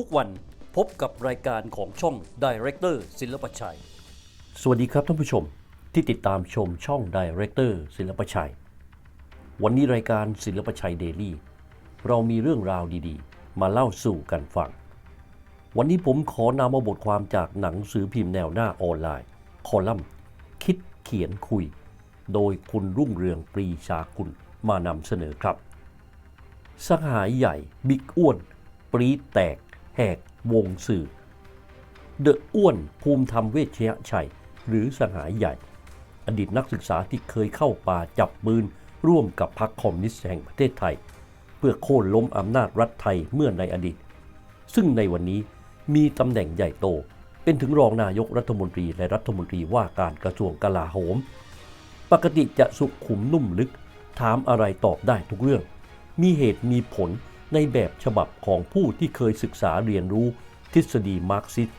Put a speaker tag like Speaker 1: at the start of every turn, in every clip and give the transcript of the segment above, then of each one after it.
Speaker 1: ทุกวันพบกับรายการของช่อง Director ศิลปชัย
Speaker 2: สวัสดีครับท่านผู้ชมที่ติดตามชมช่อง Director ศิลปชัย วันนี้รายการศิลปชัยเดลี่เรามีเรื่องราวดีๆ มาเล่าสู่กันฟัง วันนี้ผมขอนำเอาบทความจากหนังสือพิมพ์แนวหน้าออนไลน์ คอลัมน์ คิดเขียนคุย โดยคุณรุ่งเรืองปรีชาคุณมานำเสนอครับสหายใหญ่บิ๊กอ้วน ปรีแตก แหกวงสื่อ เดอะอ้วนภูมิธรรมเวชยชัย หรือสหายใหญ่ อดีตนักศึกษาที่เคยเข้าป่าจับปืน ร่วมกับพรรคคอมมิวนิสต์แห่งประเทศไทย เพื่อโค่นล้มอำนาจรัฐไทยเมื่อในอดีต ซึ่งในวันนี้มีตำแหน่งใหญ่โต เป็นถึงรองนายกรัฐมนตรีและรัฐมนตรีว่าการกระทรวงกลาโหม ปกติจะสุขุมนุ่มลึก ถามอะไรตอบได้ทุกเรื่อง มีเหตุมีผล ในแบบฉบับของผู้ที่เคยศึกษาเรียนรู้ ทฤษฎีมาร์กซิส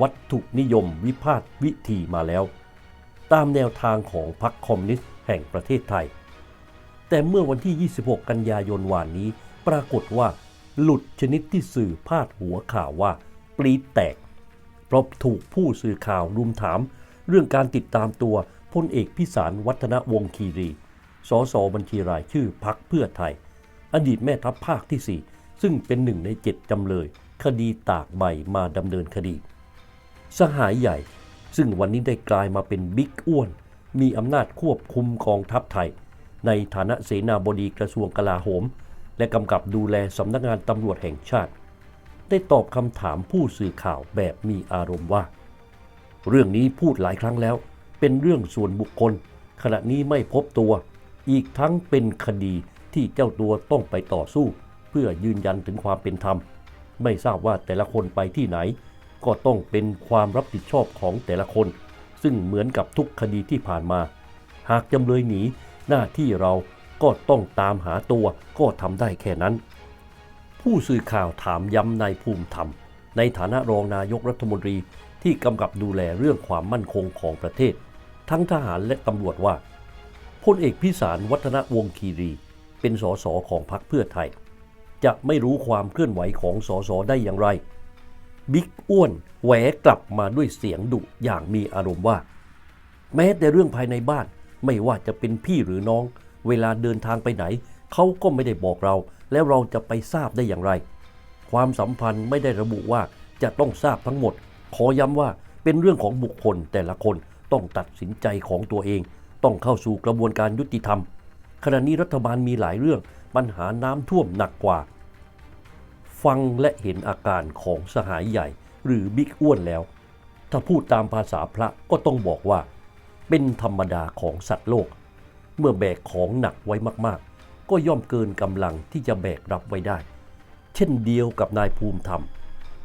Speaker 2: วัตถุนิยมวิพาทวิธีมาแล้ว ตามแนวทางของพรรคคอมมิวนิสต์แห่งประเทศไทย แต่เมื่อวันที่ 26 กันยายนวานนี้ ปรากฏว่า หลุดชนิดที่สื่อพาดหัวข่าวว่าปรีแตก เพราะถูกผู้สื่อข่าวรุมถาม เรื่องการติดตามตัวพลเอกพิสารวัฒนวงคีรี สสบัญชีรายชื่อพักเพื่อไทย อดีตแม่ทัพภาคที่ 4 ซึ่งเป็นหนึ่งในเจ็ดจำเลย คดีตากใบมาดำเนินคดี สหายใหญ่ ซึ่งวันนี้ได้กลายมาเป็นบิ๊กอ้วน มีอำนาจควบคุมกองทัพไทย ในฐานะเสนาบดีกระทรวงกลาโหม และกำกับดูแลสำนักงานตำรวจแห่งชาติ ได้ตอบคำถามผู้สื่อข่าวแบบมีอารมณ์ว่า เรื่องนี้พูดหลายครั้งแล้ว เป็นเรื่องส่วนบุคคล ขณะนี้ไม่พบตัว อีกทั้งเป็นคดี ที่เจ้าตัวต้องไปต่อสู้ เพื่อยืนยันถึงความเป็นธรรม ไม่ทราบว่าแต่ละคนไปที่ไหน ก็ต้องเป็นความรับผิดชอบของแต่ละคน ซึ่งเหมือนกับทุกคดีที่ผ่านมา หากจำเลยหนีหน้าที่เราก็ต้องตามหาตัวก็ทำได้แค่นั้น ผู้สื่อข่าวถามย้ำนายภูมิธรรม ในฐานะรองนายกรัฐมนตรีที่กำกับดูแลเรื่องความมั่นคงของประเทศ ทั้งทหารและตำรวจว่าพลเอกพิสารวัฒนวงคีรี เป็นสสของพรรคเพื่อไทย จะไม่รู้ความเคลื่อนไหวของสสได้อย่างไรบิ๊กอ้วนแหวกลับมาด้วยเสียงดุอย่างมีอารมณ์ว่า แม้แต่เรื่องภายในบ้านไม่ว่าจะเป็นพี่หรือน้อง เวลาเดินทางไปไหน เขาก็ไม่ได้บอกเรา แล้วเราจะไปทราบได้อย่างไร ความสัมพันธ์ไม่ได้ระบุว่าจะต้องทราบทั้งหมด ขอย้ำว่าเป็นเรื่องของบุคคลแต่ละคนต้องตัดสินใจของตัวเอง ต้องเข้าสู่กระบวนการยุติธรรม ขณะนี้รัฐบาลมีหลายเรื่องปัญหาน้ำท่วมหนักกว่า ฟังและเห็นอาการของสหายใหญ่ หรือบิ๊กอ้วนแล้ว ถ้าพูดตามภาษาพระก็ต้องบอกว่า เป็นธรรมดาของสัตว์โลก เมื่อแบกของหนักไว้มากๆ ก็ย่อมเกินกำลังที่จะแบกรับไว้ได้ เช่นเดียวกับนายภูมิธรรม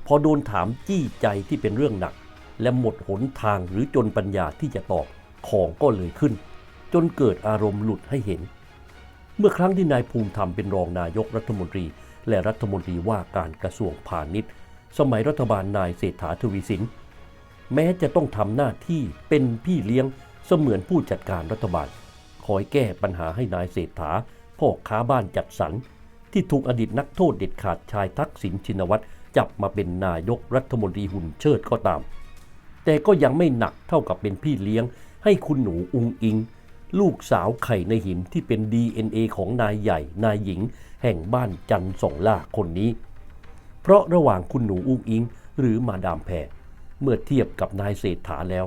Speaker 2: พอโดนถามจี้ใจที่เป็นเรื่องหนัก และหมดหนทางหรือจนปัญญาที่จะตอบของก็เลยขึ้น จนเกิดอารมณ์หลุดให้เห็น เมื่อครั้งที่นายภูมิธรรมเป็นรองนายกรัฐมนตรี และรัฐมนตรีว่าการกระทรวงพาณิชย์ สมัยรัฐบาลนายเศรษฐาทวีสิน แม้จะต้องทำหน้าที่เป็นพี่เลี้ยงเสมือนผู้จัดการรัฐบาล คอยแก้ปัญหาให้นายเศรษฐาพ่อค้าบ้านจัดสรรที่ถูกอดีตนักโทษเด็ดขาดชายทักษิณชินวัตรจับมาเป็นนายกรัฐมนตรีหุ่นเชิดก็ตาม แต่ก็ยังไม่หนักเท่ากับเป็นพี่เลี้ยงให้คุณหนูอุงอิง ลูกสาวไข่ในหินที่เป็น DNA ของนายใหญ่นายหญิง แห่งบ้านจันสองล่าคนนี้ เพราะระหว่างคุณหนูอุ้งอิง หรือมาดามแพรเมื่อเทียบกับนายเศรษฐาแล้ว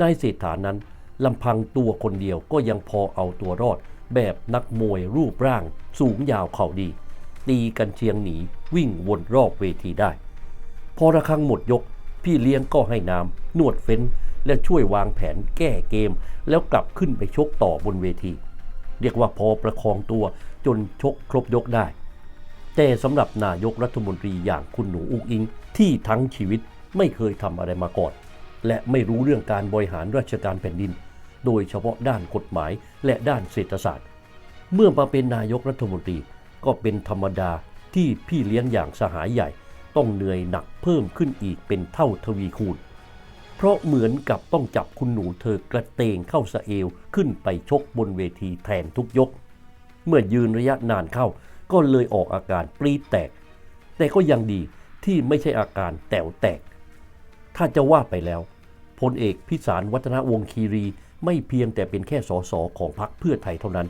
Speaker 2: นายเศรษฐานั้นลำพังตัวคนเดียวก็ยังพอเอาตัวรอด แบบนักมวยรูปร่าง สูงยาวเข่าดี ตีกันเชียงหนีวิ่งวนรอบเวทีได้ พอระฆังหมดยก พี่เลี้ยงก็ให้น้ำนวดเฟ้น และช่วยวางแผนแก้เกม แล้วกลับขึ้นไปชกต่อบนเวที เรียกว่าพอประคองตัวจนชกครบยกได้ แต่สำหรับนายกรัฐมนตรีอย่างคุณหนูอุกอิงที่ทั้งชีวิตไม่เคยทำอะไรมาก่อน และไม่รู้เรื่องการบริหารราชการแผ่นดิน โดยเฉพาะด้านกฎหมายและด้านเศรษฐศาสตร์ เมื่อมาเป็นนายกรัฐมนตรีก็เป็นธรรมดาที่พี่เลี้ยงอย่างสหายใหญ่ ต้องเหนื่อยหนักเพิ่มขึ้นอีกเป็นเท่าทวีคูณ เพราะเหมือนกับต้องจับคุณหนูเธอกระเตงเข้าสะเอวขึ้นไปชกบนเวทีแทนทุกยก เมื่อยืนระยะนานเข้าก็เลยออกอาการปรีดแตก แต่ก็ยังดีที่ไม่ใช่อาการแต๋วแตก ถ้าจะว่าไปแล้วพลเอกพิสารวัฒนวงคีรีไม่เพียงแต่เป็นแค่สสของพรรคเพื่อไทยเท่านั้น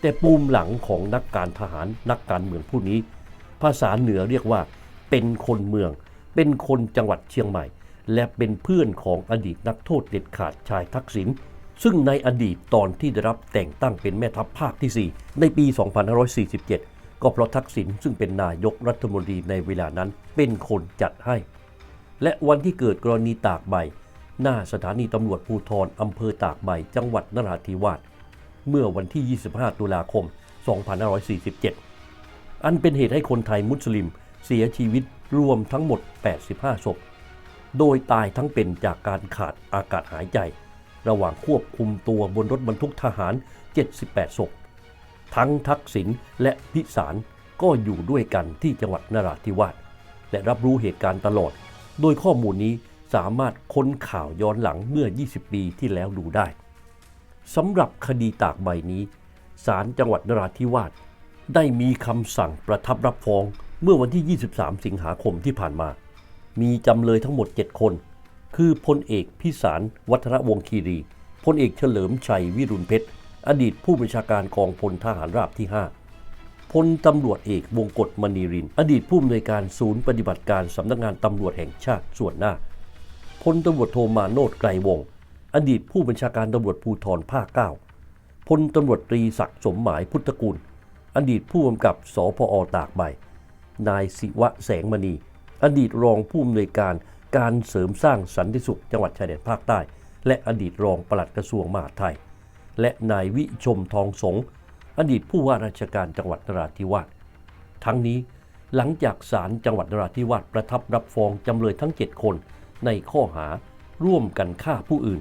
Speaker 2: แต่ปูมหลังของนักการทหารนักการเมืองผู้นี้ ภาษาเหนือเรียกว่า เป็นคนเมือง เป็นคนจังหวัดเชียงใหม่ และเป็นเพื่อนของอดีตนักโทษเด็ดขาดชายทักษิณซึ่งในอดีตตอนที่ได้รับแต่งตั้งเป็นแม่ทัพภาคที่ 4 ในปี 2547 ก็เพราะทักษิณซึ่งเป็นนายกรัฐมนตรีในเวลานั้นเป็นคนจัดให้ และวันที่เกิดกรณีตากใบ หน้าสถานีตำรวจภูธรอำเภอตากใบ จังหวัดนราธิวาสเมื่อวันที่ 25 ตุลาคม 2547 อันเป็นเหตุให้คนไทยมุสลิมเสียชีวิตรวมทั้งหมด 85 ศพ โดยตายทั้งเป็นจากการขาดอากาศหายใจ ระหว่างควบคุมตัวบนรถบรรทุกทหาร 78ศพ ทั้งทักษิณและพิสารก็อยู่ด้วยกันที่จังหวัดนราธิวาสและรับรู้เหตุการณ์ตลอด โดยข้อมูลนี้สามารถค้นข่าวย้อนหลังเมื่อ 20 ปีที่แล้วดูได้สำหรับคดีตากใบนี้ศาลจังหวัดนราธิวาสได้มีคำสั่งประทับรับฟ้องเมื่อวันที่ 23 สิงหาคมที่ผ่านมา มีจำเลยทั้งหมด 7 คน คือพลเอกพิสารวัฒนวงคีรีพลเอกเฉลิมชัยวิรุณเพชร อดีตผู้บัญชาการกองพลทหารราบที่ 5พลตำรวจเอกวงกฎมณีริน อดีตผู้อำนวยการศูนย์ปฏิบัติการสำนักงานตำรวจแห่งชาติส่วนหน้าพลตำรวจโทมาโนดไกรวง อดีตผู้บัญชาการตำรวจภูธรภาคเก้าพลตำรวจตรีศักดิ์สมหมายพุทธกุล อดีตผู้กำกับสพอตากใบ นายศิวะแสงมณี อดีตรองผู้อำนวยการการเสริมสร้างสันติสุขจังหวัดชายแดนภาคใต้ และอดีตรองปลัดกระทรวงมหาดไทย และนายวิชมทองสง อดีตผู้ว่าราชการจังหวัดนราธิวาส ทั้งนี้หลังจากศาลจังหวัดนราธิวาสประทับรับฟ้องจำเลยทั้ง 7 คนในข้อหา ร่วมกันฆ่าผู้อื่น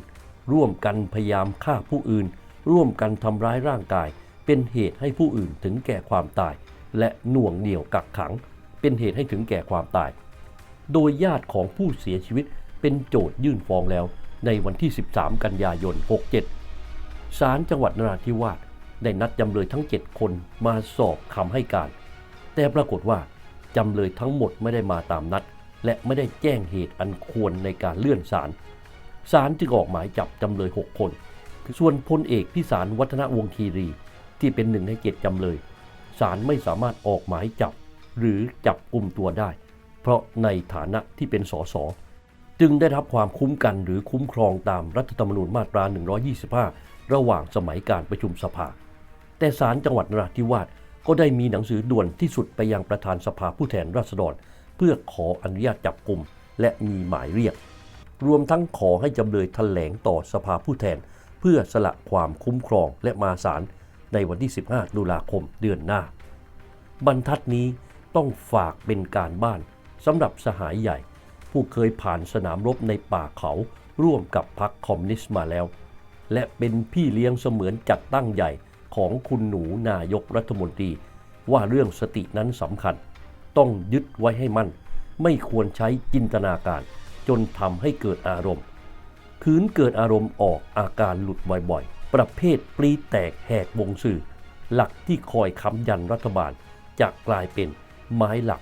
Speaker 2: ร่วมกันพยายามฆ่าผู้อื่น ร่วมกันทำร้ายร่างกาย เป็นเหตุให้ผู้อื่นถึงแก่ความตาย และหน่วงเหนี่ยวกักขัง เป็นเหตุให้ถึงแก่ความตาย โดยญาติของผู้เสียชีวิตเป็นโจทยื่นฟ้องแล้วในวันที่ 13 กันยายน 67 ศาลจังหวัดนราธิวาสได้นัดจำเลยทั้ง 7 คนมาสอบคำให้การ แต่ปรากฏว่าจำเลยทั้งหมดไม่ได้มาตามนัด และไม่ได้แจ้งเหตุอันควรในการเลื่อนศาล ศาลจึงออกหมายจับจำเลย 6 คน ส่วนพลเอกพิสารวัฒนวงคีรี ที่เป็นหนึ่งในเจ็ดจำเลย ศาลไม่สามารถออกหมายจับ หรือจับกลุ่มตัวได้ เพราะในฐานะที่เป็นสสจึงได้รับความคุ้มกันหรือคุ้มครองตามรัฐธรรมนูญมาตรา 125 ระหว่างสมัยการประชุมสภา แต่ศาลจังหวัดนราธิวาสก็ได้มีหนังสือด่วนที่สุดไปยังประธานสภาผู้แทนราษฎร เพื่อขออนุญาตจับกลุ่มและมีหมายเรียก รวมทั้งขอให้จำเลยแถลงต่อสภาผู้แทน เพื่อสละความคุ้มครองและมาศาลในวันที่ 15 ตุลาคมเดือนหน้า บรรทัดนี้ต้องฝากเป็นการบ้าน สำหรับสหายใหญ่ ผู้เคยผ่านสนามรบในป่าเขาร่วมกับพรรคคอมมิวนิสต์มาแล้ว และเป็นพี่เลี้ยงเสมือนจัดตั้งใหญ่ของคุณหนูนายกรัฐมนตรี ว่าเรื่องสตินั้นสำคัญ ต้องยึดไว้ให้มั่น ไม่ควรใช้จินตนาการ จนทำให้เกิดอารมณ์ คืนเกิดอารมณ์ออกอาการหลุดบ่อยๆ ประเภทปรีแตกแหกวงสื่อ หลักที่คอยค้ำยันรัฐบาลจะกลายเป็นไม้หลัก